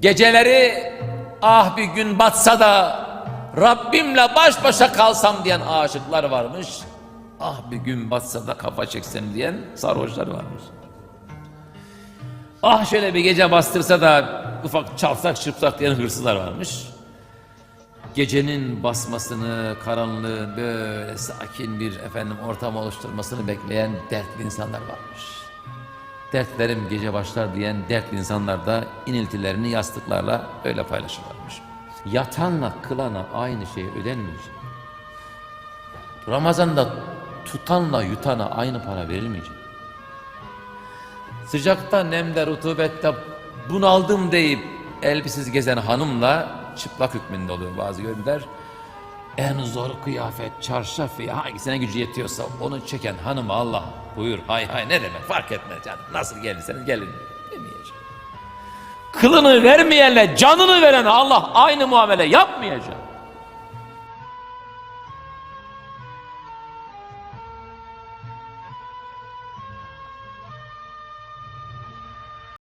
Geceleri ah bir gün batsa da Rabbimle baş başa kalsam diyen aşıklar varmış. Ah bir gün batsa da kafa çeksem diyen sarhoşlar varmış. Ah şöyle bir gece bastırsa da ufak çalsak çırpsak diyen hırsızlar varmış. Gecenin basmasını, karanlığı böyle sakin bir efendim ortam oluşturmasını bekleyen dertli insanlar varmış. Dertlerim gece başlar diyen dertli insanlar da iniltilerini yastıklarla öyle paylaşırlarmış. Yatanla kılana aynı şey ödenmeyecek. Ramazanda tutanla yutana aynı para verilmeyecek. Sıcakta, nemde, rutubette bunaldım deyip elbisiz gezen hanımla çıplak hükmünde oluyor bazı görüntüler. En zor kıyafet, çarşaf veya hangisine gücü yetiyorsa onu çeken hanım Allah buyur hay hay ne demek fark etmez canım. Nasıl gelirseniz gelin demeyecek. Kılını vermeyenle canını veren Allah aynı muamele yapmayacak.